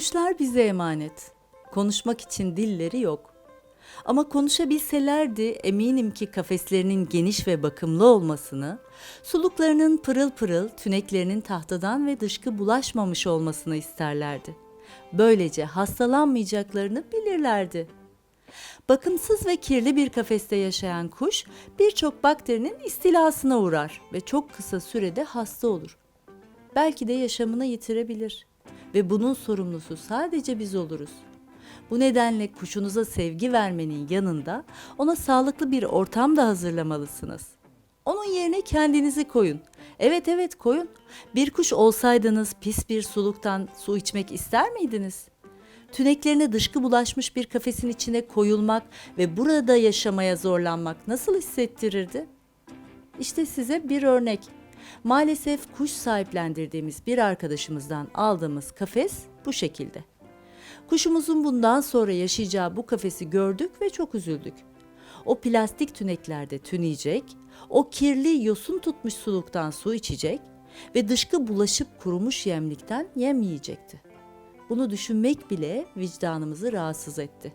Kuşlar bize emanet. Konuşmak için dilleri yok. Ama konuşabilselerdi eminim ki kafeslerinin geniş ve bakımlı olmasını, suluklarının pırıl pırıl, tüneklerinin tahtadan ve dışkı bulaşmamış olmasını isterlerdi. Böylece hastalanmayacaklarını bilirlerdi. Bakımsız ve kirli bir kafeste yaşayan kuş birçok bakterinin istilasına uğrar ve çok kısa sürede hasta olur. Belki de yaşamını yitirebilir ve bunun sorumlusu sadece biz oluruz. Bu nedenle kuşunuza sevgi vermenin yanında ona sağlıklı bir ortam da hazırlamalısınız. Onun yerine kendinizi koyun. Evet evet koyun. Bir kuş olsaydınız pis bir suluktan su içmek ister miydiniz? Tüneklerine dışkı bulaşmış bir kafesin içine koyulmak ve burada yaşamaya zorlanmak nasıl hissettirirdi? İşte size bir örnek. Maalesef kuş sahiplendirdiğimiz bir arkadaşımızdan aldığımız kafes bu şekilde. Kuşumuzun bundan sonra yaşayacağı bu kafesi gördük ve çok üzüldük. O plastik tüneklerde tüneyecek, o kirli yosun tutmuş suluktan su içecek ve dışkı bulaşıp kurumuş yemlikten yem yiyecekti. Bunu düşünmek bile vicdanımızı rahatsız etti.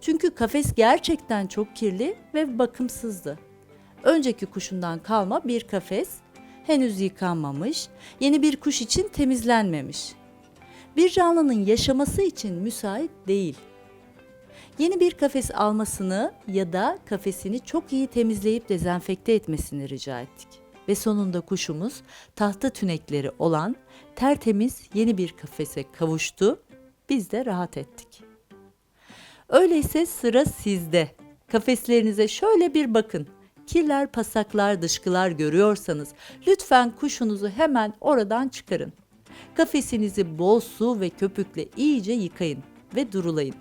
Çünkü kafes gerçekten çok kirli ve bakımsızdı. Önceki kuşundan kalma bir kafes, henüz yıkanmamış, yeni bir kuş için temizlenmemiş. Bir canlının yaşaması için müsait değil. Yeni bir kafes almasını ya da kafesini çok iyi temizleyip dezenfekte etmesini rica ettik. Ve sonunda kuşumuz tahta tünekleri olan tertemiz yeni bir kafese kavuştu. Biz de rahat ettik. Öyleyse sıra sizde. Kafeslerinize şöyle bir bakın. Kirler, pasaklar, dışkılar görüyorsanız lütfen kuşunuzu hemen oradan çıkarın. Kafesinizi bol su ve köpükle iyice yıkayın ve durulayın.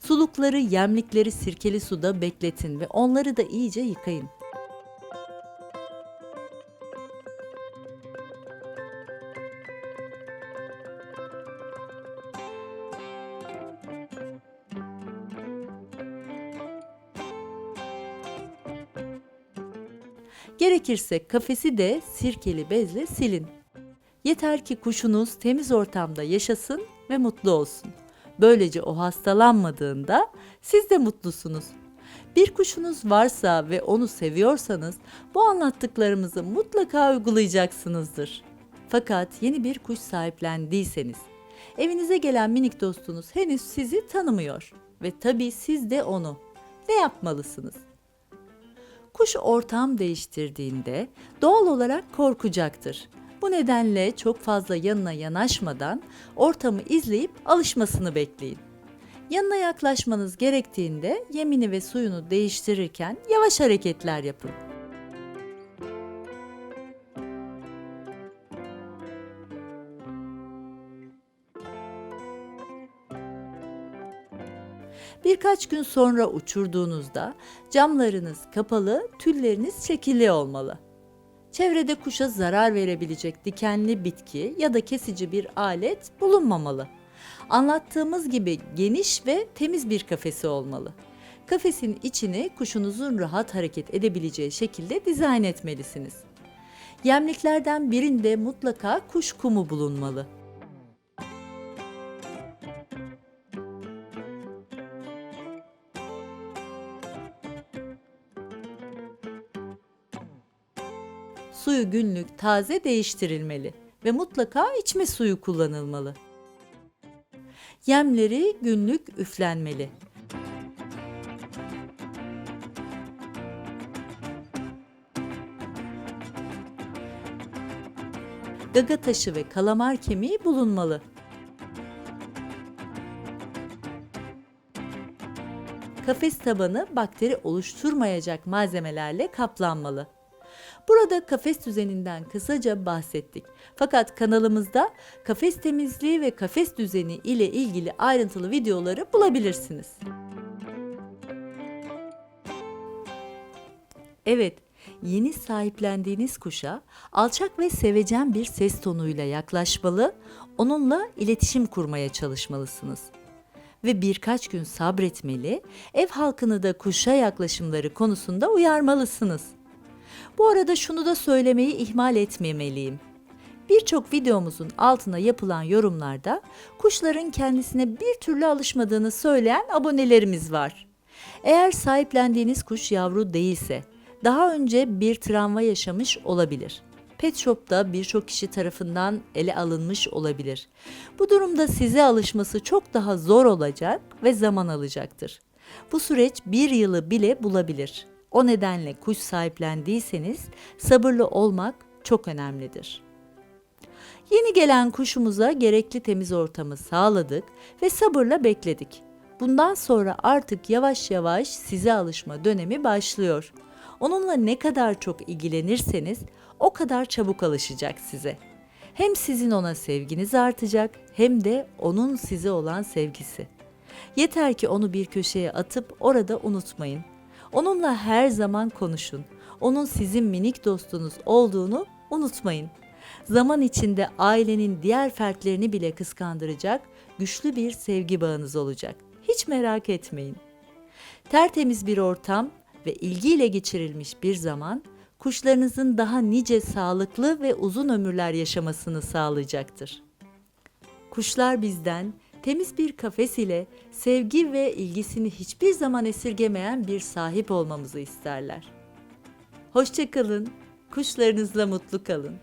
Sulukları, yemlikleri sirkeli suda bekletin ve onları da iyice yıkayın. Gerekirse kafesi de sirkeli bezle silin. Yeter ki kuşunuz temiz ortamda yaşasın ve mutlu olsun. Böylece o hastalanmadığında siz de mutlusunuz. Bir kuşunuz varsa ve onu seviyorsanız bu anlattıklarımızı mutlaka uygulayacaksınızdır. Fakat yeni bir kuş sahiplendiyseniz, evinize gelen minik dostunuz henüz sizi tanımıyor ve tabii siz de onu. Ne yapmalısınız? Kuş ortam değiştirdiğinde doğal olarak korkacaktır. Bu nedenle çok fazla yanına yanaşmadan ortamı izleyip alışmasını bekleyin. Yanına yaklaşmanız gerektiğinde yemini ve suyunu değiştirirken yavaş hareketler yapın. Birkaç gün sonra uçurduğunuzda camlarınız kapalı, tülleriniz şekilli olmalı. Çevrede kuşa zarar verebilecek dikenli bitki ya da kesici bir alet bulunmamalı. Anlattığımız gibi geniş ve temiz bir kafesi olmalı. Kafesin içini kuşunuzun rahat hareket edebileceği şekilde dizayn etmelisiniz. Yemliklerden birinde mutlaka kuş kumu bulunmalı. Suyu günlük taze değiştirilmeli ve mutlaka içme suyu kullanılmalı. Yemleri günlük üflenmeli. Gaga taşı ve kalamar kemiği bulunmalı. Kafes tabanı bakteri oluşturmayacak malzemelerle kaplanmalı. Burada kafes düzeninden kısaca bahsettik. Fakat kanalımızda kafes temizliği ve kafes düzeni ile ilgili ayrıntılı videoları bulabilirsiniz. Evet, yeni sahiplendiğiniz kuşa alçak ve sevecen bir ses tonuyla yaklaşmalı, onunla iletişim kurmaya çalışmalısınız. Ve birkaç gün sabretmeli, ev halkını da kuşa yaklaşımları konusunda uyarmalısınız. Bu arada şunu da söylemeyi ihmal etmemeliyim. Birçok videomuzun altına yapılan yorumlarda kuşların kendisine bir türlü alışmadığını söyleyen abonelerimiz var. Eğer sahiplendiğiniz kuş yavru değilse, daha önce bir travma yaşamış olabilir. Pet Shop'ta birçok kişi tarafından ele alınmış olabilir. Bu durumda size alışması çok daha zor olacak ve zaman alacaktır. Bu süreç bir yılı bile bulabilir. O nedenle kuş sahiplendiyseniz sabırlı olmak çok önemlidir. Yeni gelen kuşumuza gerekli temiz ortamı sağladık ve sabırla bekledik. Bundan sonra artık yavaş yavaş size alışma dönemi başlıyor. Onunla ne kadar çok ilgilenirseniz o kadar çabuk alışacak size. Hem sizin ona sevginiz artacak hem de onun size olan sevgisi. Yeter ki onu bir köşeye atıp orada unutmayın. Onunla her zaman konuşun. Onun sizin minik dostunuz olduğunu unutmayın. Zaman içinde ailenin diğer fertlerini bile kıskandıracak güçlü bir sevgi bağınız olacak. Hiç merak etmeyin. Tertemiz bir ortam ve ilgiyle geçirilmiş bir zaman kuşlarınızın daha nice sağlıklı ve uzun ömürler yaşamasını sağlayacaktır. Kuşlar bizden temiz bir kafes ile sevgi ve ilgisini hiçbir zaman esirgemeyen bir sahip olmamızı isterler. Hoşçakalın, kuşlarınızla mutlu kalın.